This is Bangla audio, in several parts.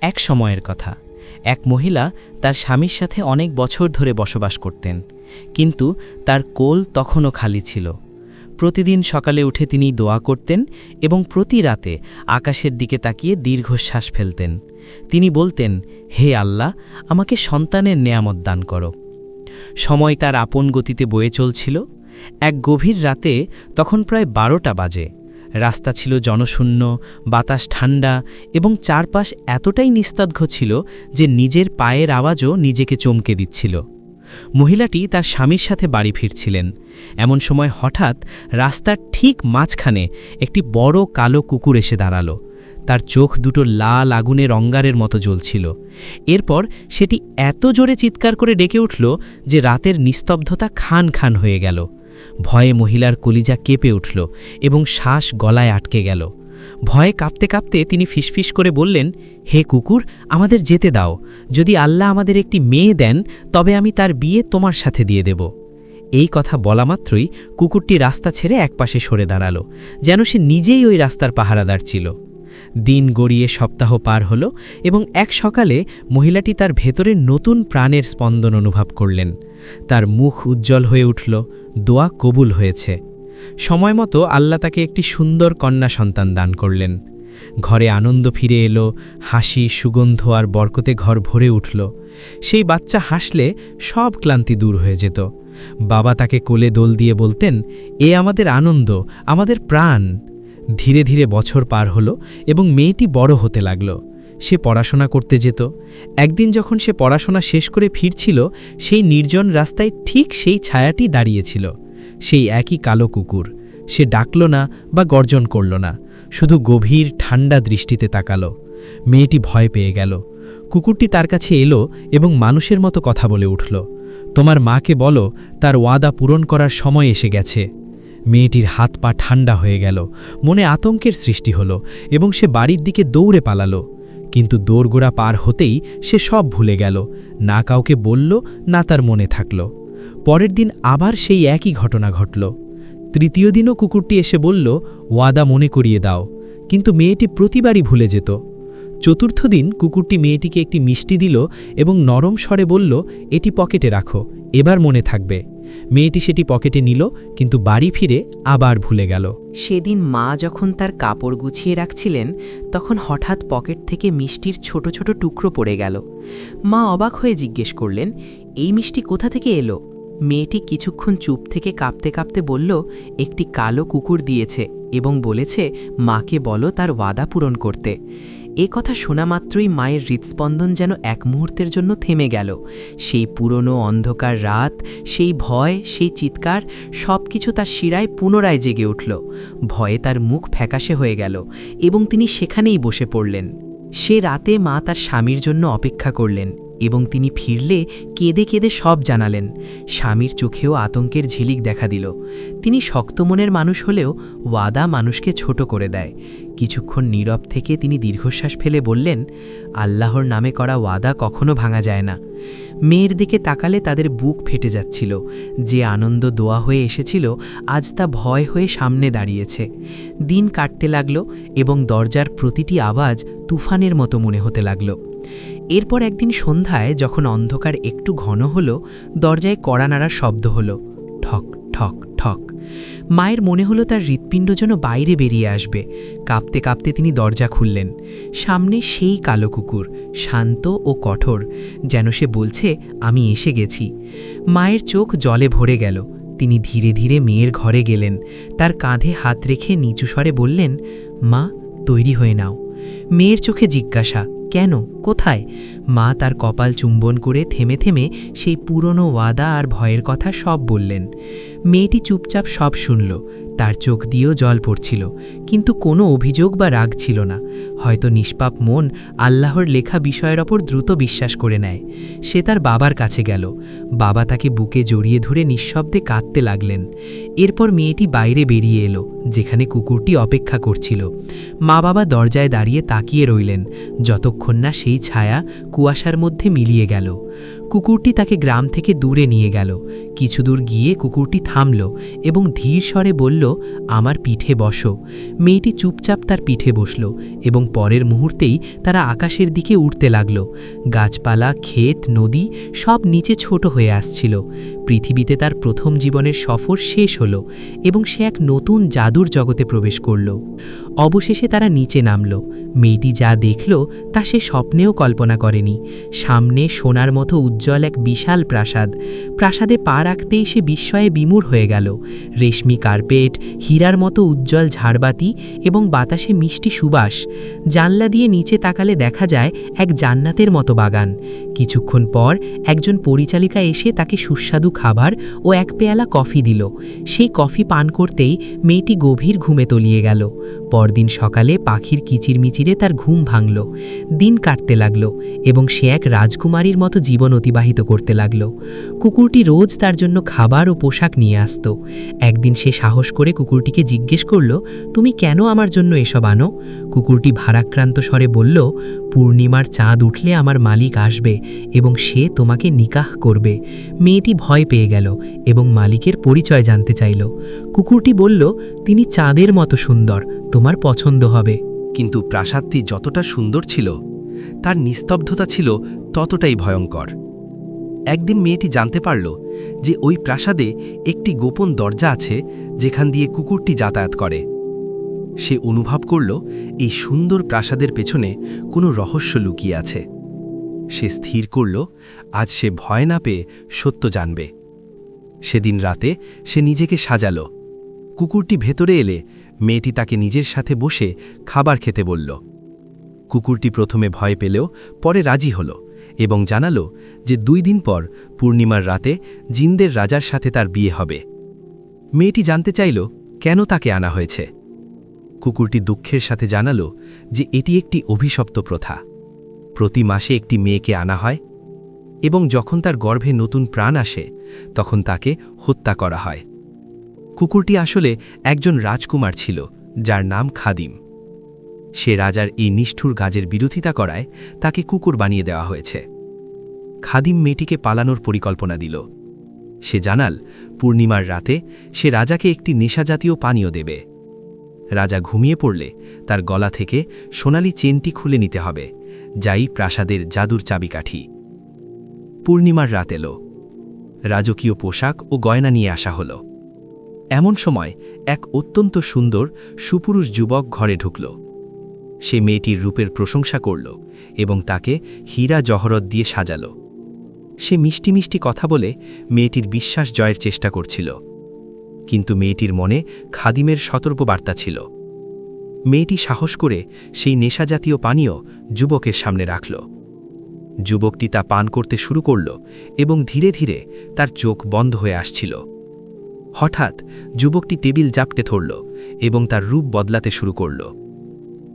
এক সময়ের কথা। এক মহিলা তার স্বামীর সাথে অনেক বছর ধরে বসবাস করতেন, কিন্তু তার কোল তখনও খালি ছিল। প্রতিদিন সকালে উঠে তিনি দোয়া করতেন এবং প্রতি রাতে আকাশের দিকে তাকিয়ে দীর্ঘশ্বাস ফেলতেন। তিনি বলতেন, হে আল্লাহ, আমাকে সন্তানের নেয়ামত দান করো। সময় তার আপন গতিতে বয়ে চলছিল। এক গভীর রাতে তখন প্রায় বারোটা বাজে। রাস্তা ছিল জনশূন্য, বাতাস ঠান্ডা এবং চারপাশ এতটাই নিস্তব্ধ ছিল যে নিজের পায়ের আওয়াজও নিজেকে চমকে দিচ্ছিল। মহিলাটি তার স্বামীর সাথে বাড়ি ফিরছিলেন। এমন সময় হঠাৎ রাস্তার ঠিক মাঝখানে একটি বড় কালো কুকুর এসে দাঁড়াল। তার চোখ দুটো লাল আগুনের অঙ্গারের মতো জ্বলছিল। এরপর সেটি এত জোরে চিৎকার করে ডেকে উঠল যে রাতের নিস্তব্ধতা খান খান হয়ে গেল। ভয়ে মহিলার কলিজা কেঁপে উঠল এবং শ্বাস গলায় আটকে গেল। ভয়ে কাঁপতে কাঁপতে তিনি ফিসফিস করে বললেন, হে কুকুর, আমাদের যেতে দাও। যদি আল্লাহ আমাদের একটি মেয়ে দেন, তবে আমি তার বিয়ে তোমার সাথে দিয়ে দেব এই কথা বলা মাত্রই কুকুরটি রাস্তা ছেড়ে একপাশে সরে দাঁড়াল, যেন সে নিজেই ওই রাস্তার পাহারাদার ছিল। দিন গড়িয়ে সপ্তাহ পার হলো এবং এক সকালে মহিলাটি তার ভেতরে নতুন প্রাণের স্পন্দন অনুভব করলেন। তার মুখ উজ্জ্বল হয়ে উঠল, দোয়া কবুল হয়েছে। সময় মতো আল্লাহ তাকে একটি সুন্দর কন্যা সন্তান দান করলেন। ঘরে আনন্দ ফিরে এলো, হাসি, সুগন্ধ আর বরকতে ঘর ভরে উঠল। সেই বাচ্চা হাসলে সব ক্লান্তি দূর হয়ে যেত। বাবা তাকে কোলে দোল দিয়ে বলতেন, এ আমাদের আনন্দ, আমাদের প্রাণ। ধীরে ধীরে বছর পার হলো এবং মেয়েটি বড় হতে লাগল। সে পড়াশোনা করতে যেত। একদিন যখন সে পড়াশোনা শেষ করে ফিরছিল, সেই নির্জন রাস্তায় ঠিক সেই ছায়াটি দাঁড়িয়েছিল। সেই একই কালো কুকুর। সে ডাকল না বা গর্জন করল না। শুধু গভীর, ঠান্ডা দৃষ্টিতে তাকালো। মেয়েটি ভয় পেয়ে গেল। কুকুরটি তার কাছে এলো এবং মানুষের মতো কথা বলে উঠল। তোমার মাকে বলো, তার ওয়াদা পূরণ করার সময় এসে গেছে। মেয়েটির হাত পা ঠান্ডা হয়ে গেল, মনে আতঙ্কের সৃষ্টি হলো এবং সে বাড়ির দিকে দৌড়ে পালালো। কিন্তু দৌড়গোড়া পার হতেই সে সব ভুলে গেল, না কাউকে বলল, না তার মনে থাকল। পরের দিন আবার সেই একই ঘটনা ঘটল। তৃতীয় দিনও কুকুরটি এসে বলল, ওয়াদা মনে করিয়ে দাও। কিন্তু মেয়েটি প্রতিবারই ভুলে যেত। চতুর্থ দিন কুকুরটি মেয়েটিকে একটি মিষ্টি দিল এবং নরম স্বরে বলল, এটি পকেটে রাখো, এবার মনে থাকবে। মেয়েটি সেটি পকেটে নিল, কিন্তু বাড়ি ফিরে আবার ভুলে গেল। সেদিন মা যখন তার কাপড় গুছিয়ে রাখছিলেন, তখন হঠাৎ পকেট থেকে মিষ্টির ছোট ছোট টুকরো পড়ে গেল। মা অবাক হয়ে জিজ্ঞেস করলেন, এই মিষ্টি কোথা থেকে এলো? মেয়েটি কিছুক্ষণ চুপ থেকে কাঁপতে কাঁপতে বলল, একটি কালো কুকুর দিয়েছে এবং বলেছে, মাকে বলো তার ওয়াদা পূরণ করতে। এ কথা শোনা মাত্রই মায়ের হৃদস্পন্দন যেন এক মুহূর্তের জন্য থেমে গেল। সেই পুরনো অন্ধকার রাত, সেই ভয়, সেই চিৎকার সব কিছু তার শিরায় পুনরায় জেগে উঠল। ভয়ে তার মুখ ফ্যাকাশে হয়ে গেল এবং তিনি সেখানেই বসে পড়লেন। সে রাতে মা তার স্বামীর জন্য অপেক্ষা করলেন। এবং তিনি ফিরলে কেঁদে কেঁদে সব জানালেন। স্বামীর চোখেও আতঙ্কের ঝিলিক দেখা দিল। তিনি শক্ত মনের মানুষ হলেও ওয়াদা মানুষকে ছোট করে দেয়। কিছুক্ষণ নীরব থেকে তিনি দীর্ঘশ্বাস ফেলে বললেন, আল্লাহর নামে করা ওয়াদা কখনো ভাঙা যায় না। মেয়ের দিকে তাকালে তাদের বুক ফেটে যাচ্ছিল। যে আনন্দ দোয়া হয়ে এসেছিল, আজ তা ভয় হয়ে সামনে দাঁড়িয়েছে। দিন কাটতে লাগল এবং দরজার প্রতিটি আওয়াজ তুফানের মতো মনে হতে লাগল। এরপর একদিন সন্ধ্যায় যখন অন্ধকার একটু ঘন হলো, দরজায় কড়া শব্দ হলো। ঠক ঠক ঠক। মায়ের মনে হলো তার হৃৎপিণ্ড যেন বাইরে বেরিয়ে আসবে। কাঁপতে কাঁপতে তিনি দরজা খুললেন। সামনে সেই কালো কুকুর, শান্ত ও কঠোর, যেন সে বলছে, আমি এসে গেছি। মায়ের চোখ জলে ভরে গেল। তিনি ধীরে ধীরে মেয়ের ঘরে গেলেন। তার কাঁধে হাত রেখে নিচু স্বরে বললেন, মা, তৈরি হয়ে নাও। মেয়ের চোখে জিজ্ঞাসা কেন? কোথায়? মা তার কপাল চুম্বন করে থেমে থেমে সেই পুরনো ওয়াদা আর ভয়ের কথা সব বললেন। মেয়েটি চুপচাপ সব শুনল। তার চোখ দিয়েও জল পড়ছিল, কিন্তু কোনো অভিযোগ বা রাগ ছিল না। হয়তো নিষ্পাপ মন আল্লাহর লেখা বিষয়ের ওপর দ্রুত বিশ্বাস করে নেয়। সে তার বাবার কাছে গেল। বাবা তাকে বুকে জড়িয়ে ধরে নিঃশব্দে কাঁদতে লাগলেন। এরপর মেয়েটি বাইরে বেরিয়ে এলো, যেখানে কুকুরটি অপেক্ষা করছিল। মা বাবা দরজায় দাঁড়িয়ে তাকিয়ে রইলেন। যতক্ষণ না সেই ছায়া কুয়াশার মধ্যে মিলিয়ে গেল। কুকুরটি তাকে গ্রাম থেকে দূরে নিয়ে গেল। কিছু দূর গিয়ে কুকুরটি থামল এবং ধীর স্বরে বলল, আমার পিঠে বসো। মেয়েটি চুপচাপ তার পিঠে বসল এবং পরের মুহূর্তেই তারা আকাশের দিকে উঠতে লাগল। গাছপালা, ক্ষেত, নদী সব নিচে ছোট হয়ে আসছিল। পৃথিবীতে তার প্রথম জীবনের সফর শেষ হল এবং সে এক নতুন জাদুর জগতে প্রবেশ করল। অবশেষে তারা নিচে নামল। মেয়েটি যা দেখল তা সে স্বপ্নেও কল্পনা করেনি। সামনে সোনার মতো উজ্জ্বল এক বিশাল প্রাসাদ। প্রাসাদে পা রাখতেই সে বিস্ময়ে বিমূঢ় হয়ে গেল। রেশমি কার্পেট, হীরার মতো উজ্জ্বল ঝাড়বাতি এবং বাতাসে মিষ্টি সুবাস। জানলা দিয়ে নিচে তাকালে দেখা যায় এক জান্নাতের মতো বাগান। কিছুক্ষণ পর একজন পরিচালিকা এসে তাকে সুস্বাদু খাবার ও এক পেয়ালা কফি দিল। সেই কফি পান করতেই মেয়েটি গভীর ঘুমে তলিয়ে গেল। পরদিন সকালে পাখির কিচিরমিচিরে তার ঘুম ভাঙল, দিন কাটতে লাগল এবং সে এক রাজকুমারীর মতো জীবন অতিবাহিত করতে লাগল। কুকুরটি রোজ তার জন্য খাবার ও পোশাক নিয়ে আসত। একদিন সে সাহস করে কুকুরটিকে জিজ্ঞেস করল, তুমি কেন আমার জন্য এসব আনো? কুকুরটি ভারাক্রান্ত স্বরে বলল পূর্ণিমার চাঁদ উঠলে আমার মালিক আসবে এবং সে তোমাকে নিকাহ করবে। মেয়েটি ভয় পেয়ে গেল এবং মালিকের পরিচয় জানতে চাইল। কুকুরটি বলল, তিনি চাঁদের মতো সুন্দর, তোমার পছন্দ হবে। কিন্তু প্রাসাদটি যতটা সুন্দর ছিল, তার নিস্তব্ধতা ছিল ততটাই ভয়ঙ্কর। একদিন মেয়েটি জানতে পারল যে ওই প্রাসাদে একটি গোপন দরজা আছে, যেখান দিয়ে কুকুরটি যাতায়াত করে। সে অনুভব করল এই সুন্দর প্রাসাদের পেছনে কোনো রহস্য লুকিয়ে আছে। সে স্থির করল, আজ সে ভয় না পেয়ে সত্য জানবে। সেদিন রাতে সে নিজেকে সাজালো। কুকুরটি ভেতরে এলে মেয়েটি তাকে নিজের সাথে বসে খাবার খেতে বলল। কুকুরটি প্রথমে ভয় পেলেও পরে রাজি হল এবং জানালো যে দুই দিন পর পূর্ণিমার রাতে জিন্দের রাজার সাথে তার বিয়ে হবে। মেয়েটি জানতে চাইল, কেন তাকে আনা হয়েছে? কুকুরটি দুঃখের সাথে জানালো যে এটি একটি অভিশপ্ত প্রথা। প্রতি মাসে একটি মেয়েকে আনা হয় এবং যখন তার গর্ভে নতুন প্রাণ আসে, তখন তাকে হত্যা করা হয়। কুকুরটি আসলে একজন রাজকুমার ছিল, যার নাম খাদিম। সে রাজার এই নিষ্ঠুর গাজের বিরোধিতা করায় তাকে কুকুর বানিয়ে দেওয়া হয়েছে। খাদিম মেয়েটিকে পালানোর পরিকল্পনা দিল। সে জানাল, পূর্ণিমার রাতে সে রাজাকে একটি নেশাজাতীয় পানীয় দেবে। রাজা ঘুমিয়ে পড়লে তার গলা থেকে সোনালি চেনটি খুলে নিতে হবে, যাই প্রাসাদের জাদুর চাবিকাঠি। পূর্ণিমার রাত এলো। রাজকীয় পোশাক ও গয়না নিয়ে আসা হল। এমন সময় এক অত্যন্ত সুন্দর সুপুরুষ যুবক ঘরে ঢুকল। সে মেয়েটির রূপের প্রশংসা করল এবং তাকে হীরা জহরত দিয়ে সাজাল। সে মিষ্টি মিষ্টি কথা বলে মেয়েটির বিশ্বাস জয়ের চেষ্টা করছিল। কিন্তু মেয়েটির মনে খাদিমের সতর্কবার্তা ছিল। মেয়েটি সাহস করে সেই নেশাজাতীয় পানীয় যুবকের সামনে রাখল। যুবকটি তা পান করতে শুরু করল এবং ধীরে ধীরে তার চোখ বন্ধ হয়ে আসছিল। হঠাৎ যুবকটি টেবিল জাপটে ধরল এবং তার রূপ বদলাতে শুরু করল।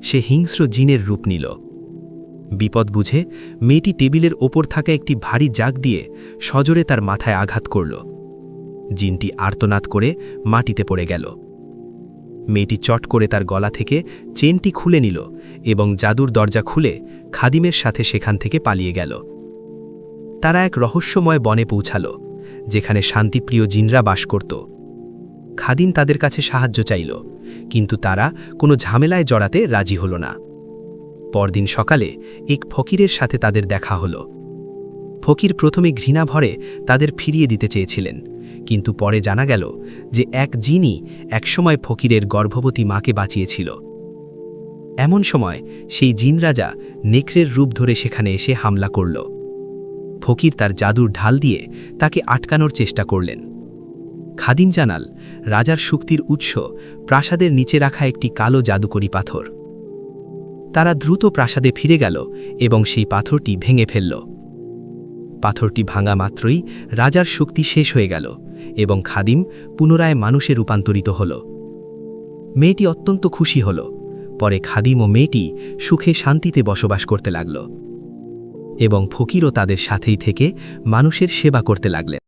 সে হিংস্র জিনের রূপ নিল। বিপদ বুঝে মেয়েটি টেবিলের ওপর থাকা একটি ভারী জাগ দিয়ে সজোরে তার মাথায় আঘাত করল। জিনটি আর্তনাদ করে মাটিতে পড়ে গেল। মেয়েটি চট করে তার গলা থেকে চেনটি খুলে নিল এবং জাদুর দরজা খুলে খাদিমের সাথে সেখান থেকে পালিয়ে গেল। তারা এক রহস্যময় বনে পৌঁছালো, যেখানে শান্তিপ্রিয় জিনরা বাস করত। খাদিম তাদের কাছে সাহায্য চাইল, কিন্তু তারা কোনো ঝামেলায় জড়াতে রাজি হল না। পরদিন সকালে এক ফকিরের সাথে তাদের দেখা হল। ফকির প্রথমে ঘৃণা ভরে তাদের ফিরিয়ে দিতে চেয়েছিলেন কিন্তু পরে জানা গেল যে এক জিনই একসময় ফকিরের গর্ভবতী মাকে বাঁচিয়েছিল। এমন সময় সেই জিন রাজা নেকড়ের রূপ ধরে সেখানে এসে হামলা করল। ফকির তার জাদুর ঢাল দিয়ে তাকে আটকানোর চেষ্টা করলেন। খাদিম জানাল, রাজার শক্তির উৎস প্রাসাদের নিচে রাখা একটি কালো জাদুকরি পাথর। তারা দ্রুত প্রাসাদে ফিরে গেল এবং সেই পাথরটি ভেঙে ফেলল। পাথরটি ভাঙা মাত্রই রাজার শক্তি শেষ হয়ে গেল এবং খাদিম পুনরায় মানুষে রূপান্তরিত হল। মেয়েটি অত্যন্ত খুশি হল। পরে খাদিম ও মেয়েটি সুখে শান্তিতে বসবাস করতে লাগল এবং ফকিরও তাদের সাথেই থেকে মানুষের সেবা করতে লাগলেন।